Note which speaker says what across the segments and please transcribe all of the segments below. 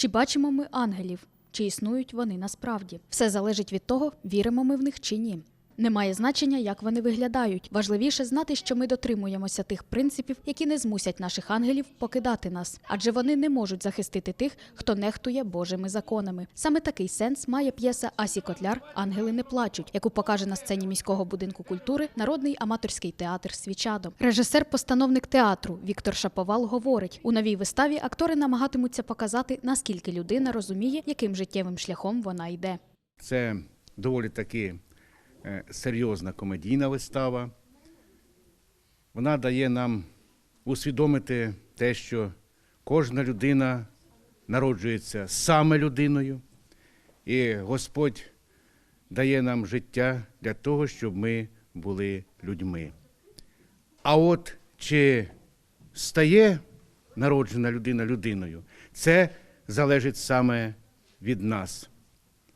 Speaker 1: Чи бачимо ми ангелів? Чи існують вони насправді? Все залежить від того, віримо ми в них чи ні. Немає значення, як вони виглядають. Важливіше знати, що ми дотримуємося тих принципів, які не змусять наших ангелів покидати нас, адже вони не можуть захистити тих, хто нехтує Божими законами. Саме такий сенс має п'єса Асі Котляр Ангели не плачуть, яку покаже на сцені міського будинку культури народний аматорський театр Свічадо. Режисер-постановник театру Віктор Шаповал говорить: у новій виставі актори намагатимуться показати, наскільки людина розуміє, яким життєвим шляхом вона йде.
Speaker 2: Це доволі таки серйозна комедійна вистава. Вона дає нам усвідомити те, що кожна людина народжується саме людиною, і Господь дає нам життя для того, щоб ми були людьми. А от чи стає народжена людина людиною, це залежить саме від нас.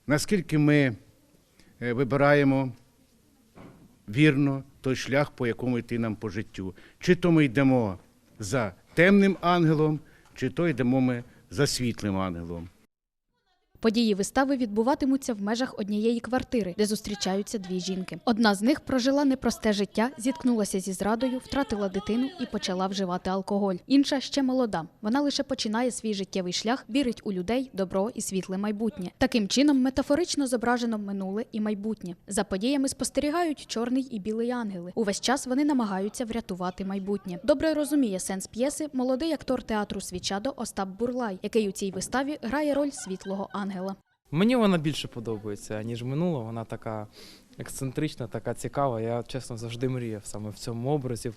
Speaker 2: Наскільки ми е, вибираємо вірно той шлях, по якому йти нам по життю. Чи то ми йдемо за темним ангелом, чи то йдемо ми за світлим ангелом.
Speaker 1: Події вистави відбуватимуться в межах однієї квартири, де зустрічаються дві жінки. Одна з них прожила непросте життя, зіткнулася зі зрадою, втратила дитину і почала вживати алкоголь. Інша ще молода. Вона лише починає свій життєвий шлях, вірить у людей, добро і світле майбутнє. Таким чином метафорично зображено минуле і майбутнє. За подіями спостерігають чорний і білий ангели. Увесь час вони намагаються врятувати майбутнє. Добре розуміє сенс п'єси молодий актор театру Свічадо Остап Бурлай, який у цій виставі грає роль світлого ангела.
Speaker 3: Мені вона більше подобається, ніж минула. Вона така ексцентрична, така цікава. Я чесно завжди мріяв саме в цьому образі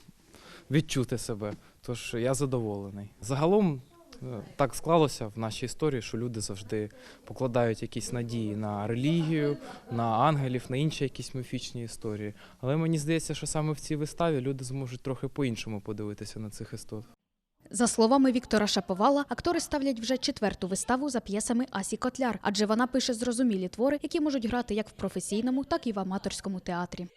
Speaker 3: відчути себе. Тож я задоволений. Загалом е, так склалося в нашій історії, що люди завжди покладають якісь надії на релігію, на ангелів, на інші якісь міфічні історії. Але мені здається, що саме в цій виставі люди зможуть трохи по-іншому подивитися на цих істот.
Speaker 1: За словами Віктора Шаповала, актори ставлять вже четверту виставу за п'єсами Асі Котляр, адже вона пише зрозумілі твори, які можуть грати як в професійному, так і в аматорському театрі.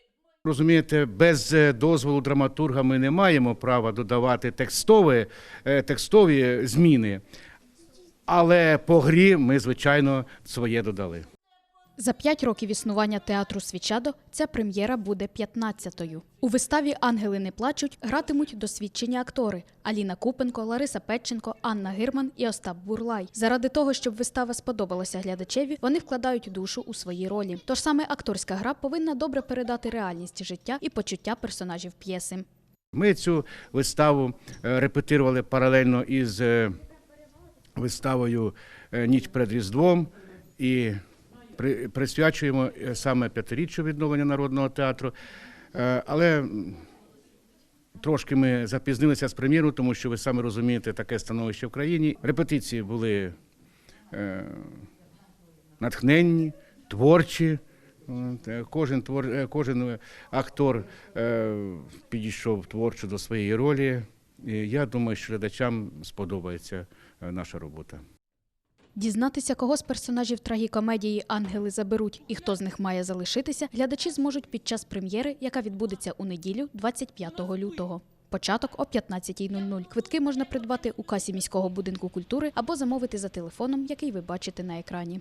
Speaker 2: Розумієте, без е, дозволу драматурга ми не маємо права додавати текстові, е, текстові зміни, але по грі ми, звичайно, своє додали.
Speaker 1: За п'ять років існування театру Свічадо ця прем'єра буде 15-ю. У виставі Ангели не плачуть гратимуть досвідчені актори Аліна Купенко, Лариса Петченко, Анна Гирман і Остап Бурлай. Заради того, щоб вистава сподобалася глядачеві, вони вкладають душу у свої ролі. Тож саме акторська гра повинна добре передати реальність життя і почуття персонажів п'єси.
Speaker 2: Ми цю виставу е, репетирували паралельно із е, виставою е, Ніч перед Різдвом і присвячуємо е, саме п'ятиріччю відновлення народного театру. Е, Але трошки ми запізнилися з прем'єрою, тому що ви самі розумієте таке становище в країні. Репетиції були е, натхненні, творчі. Кожен твор, кожен актор підійшов творчо до своєї ролі. І я думаю, що глядачам сподобається наша робота.
Speaker 1: Дізнатися, кого з персонажів трагікомедії ангели заберуть і хто з них має залишитися, глядачі зможуть під час прем'єри, яка відбудеться у неділю, 25 лютого. Початок о 15.00. Квитки можна придбати у касі міського будинку культури або замовити за телефоном, який ви бачите на екрані.